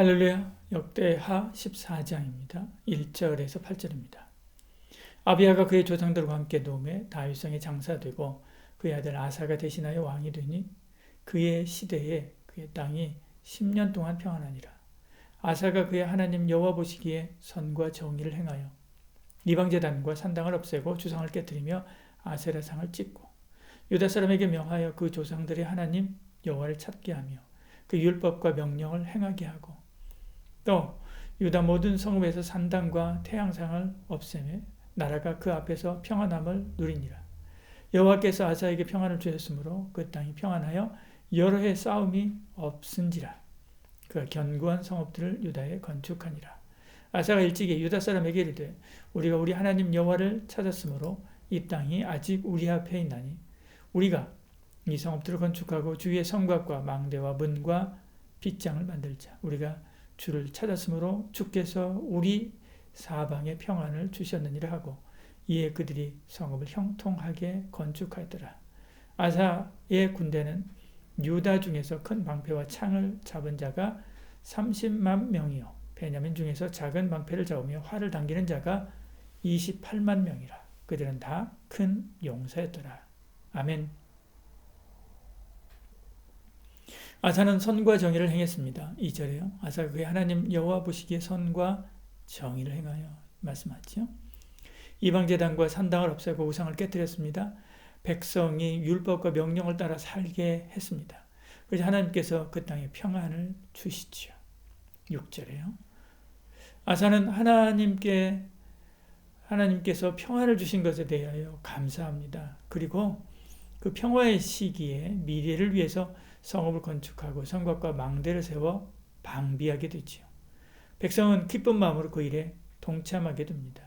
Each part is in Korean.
할렐루야 역대하 14장입니다. 1절에서 8절입니다. 아비아가 그의 조상들과 함께 노에 다윗성에 장사되고 그의 아들 아사가 대신하여 왕이 되니 그의 시대에 그의 땅이 10년 동안 평안하니라. 아사가 그의 하나님 여호와 보시기에 선과 정의를 행하여 이방제단과 산당을 없애고 주상을 깨뜨리며 아세라 상을 찍고 유다 사람에게 명하여 그 조상들의 하나님 여호와를 찾게 하며 그 율법과 명령을 행하게 하고 또 유다 모든 성읍에서 산당과 태양상을 없애매 나라가 그 앞에서 평안함을 누리니라. 여호와께서 아사에게 평안을 주셨으므로 그 땅이 평안하여 여러 해 싸움이 없은지라. 그 견고한 성읍들을 유다에 건축하니라. 아사가 일찍이 유다 사람에게 이르되 우리가 우리 하나님 여호와를 찾았으므로 이 땅이 아직 우리 앞에 있나니 우리가 이 성읍들을 건축하고 주위의 성곽과 망대와 문과 빗장을 만들자. 우리가 주를 찾았으므로 주께서 우리 사방에 평안을 주셨느니라 하고 이에 그들이 성읍을 형통하게 건축하였더라. 아사의 군대는 유다 중에서 큰 방패와 창을 잡은 자가 30만 명이요 베냐민 중에서 작은 방패를 잡으며 활을 당기는 자가 28만 명이라. 그들은 다 큰 용사였더라. 아멘. 아사는 선과 정의를 행했습니다. 2절에요. 아사가 그의 하나님 여호와 보시기에 선과 정의를 행하여 말씀하죠. 이방제단과 산당을 없애고 우상을 깨뜨렸습니다. 백성이 율법과 명령을 따라 살게 했습니다. 그래서 하나님께서 그 땅에 평안을 주시죠. 6절에요. 아사는 하나님께 하나님께서 평화를 주신 것에 대하여 감사합니다. 그리고 그 평화의 시기에 미래를 위해서 성읍을 건축하고 성곽과 망대를 세워 방비하게 되지요. 백성은 기쁜 마음으로 그 일에 동참하게 됩니다.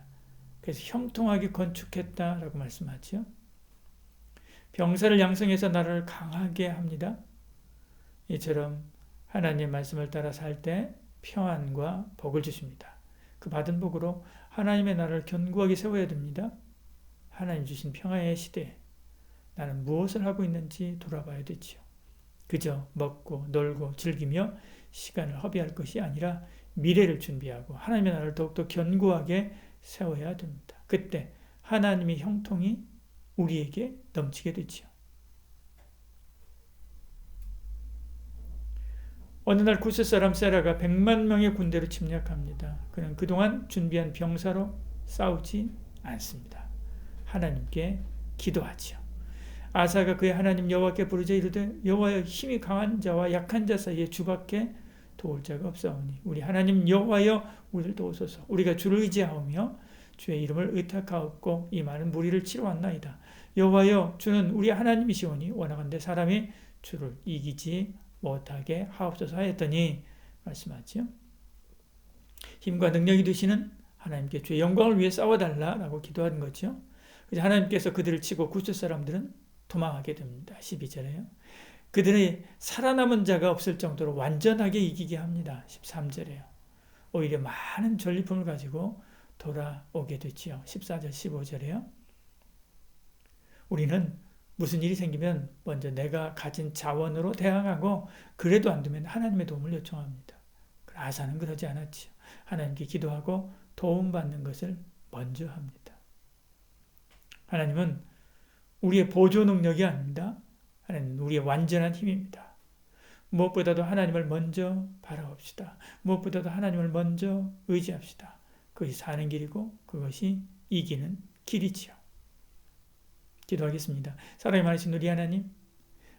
그래서 형통하게 건축했다라고 말씀하죠. 병사를 양성해서 나라를 강하게 합니다. 이처럼 하나님의 말씀을 따라 살 때 평안과 복을 주십니다. 그 받은 복으로 하나님의 나라를 견고하게 세워야 됩니다. 하나님 주신 평화의 시대에 나는 무엇을 하고 있는지 돌아봐야 되지요. 그저 먹고 놀고 즐기며 시간을 허비할 것이 아니라 미래를 준비하고 하나님의 나라를 더욱더 견고하게 세워야 됩니다. 그때 하나님의 형통이 우리에게 넘치게 되지요. 어느 날 구스 사람 세라가 100만 명의 군대를 침략합니다. 그는 그동안 준비한 병사로 싸우지 않습니다. 하나님께 기도하지요. 아사가 그의 하나님 여호와께 부르자 이르되 여호와여 힘이 강한 자와 약한 자 사이에 주밖에 도울 자가 없사오니 우리 하나님 여호와여 우리를 도우소서. 우리가 주를 의지하오며 주의 이름을 의탁하옵고 이 많은 무리를 치러 왔나이다. 여호와여 주는 우리 하나님이시오니 원하건대 사람이 주를 이기지 못하게 하옵소서 하였더니 말씀하지요. 힘과 능력이 되시는 하나님께 주의 영광을 위해 싸워달라라고 기도하는 거죠. 하나님께서 그들을 치고 구스 사람들은 도망하게 됩니다. 12절에요. 그들의 살아남은 자가 없을 정도로 완전하게 이기게 합니다. 13절에요. 오히려 많은 전리품을 가지고 돌아오게 되지요. 14절, 15절에요. 우리는 무슨 일이 생기면 먼저 내가 가진 자원으로 대항하고 그래도 안 되면 하나님의 도움을 요청합니다. 아사는 그러지 않았지요. 하나님께 기도하고 도움받는 것을 먼저 합니다. 하나님은 우리의 보조 능력이 아닙니다. 하나님 우리의 완전한 힘입니다. 무엇보다도 하나님을 먼저 바라봅시다. 무엇보다도 하나님을 먼저 의지합시다. 그것이 사는 길이고 그것이 이기는 길이지요. 기도하겠습니다. 사랑이 많으신 우리 하나님,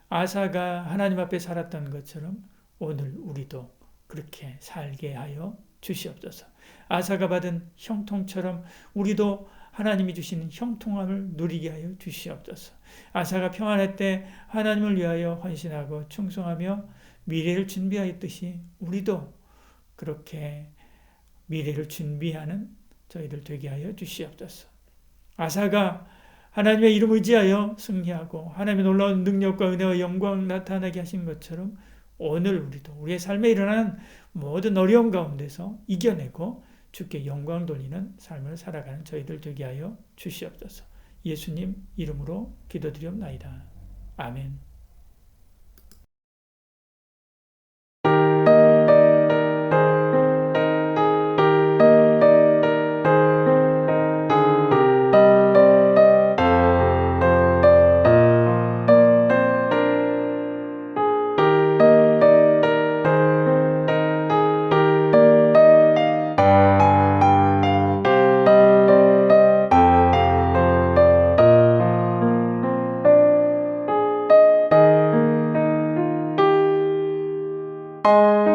아사가 하나님 앞에 살았던 것처럼 오늘 우리도 그렇게 살게 하여 주시옵소서. 아사가 받은 형통처럼 우리도 하나님이 주시는 형통함을 누리게 하여 주시옵소서. 아사가 평안할 때 하나님을 위하여 헌신하고 충성하며 미래를 준비하였듯이 우리도 그렇게 미래를 준비하는 저희들 되게 하여 주시옵소서. 아사가 하나님의 이름 의지하여 승리하고 하나님의 놀라운 능력과 은혜와 영광 나타나게 하신 것처럼 오늘 우리도 우리의 삶에 일어나는 모든 어려움 가운데서 이겨내고 주께 영광 돌리는 삶을 살아가는 저희들 되게 하여 주시옵소서. 예수님 이름으로 기도드리옵나이다. 아멘. Música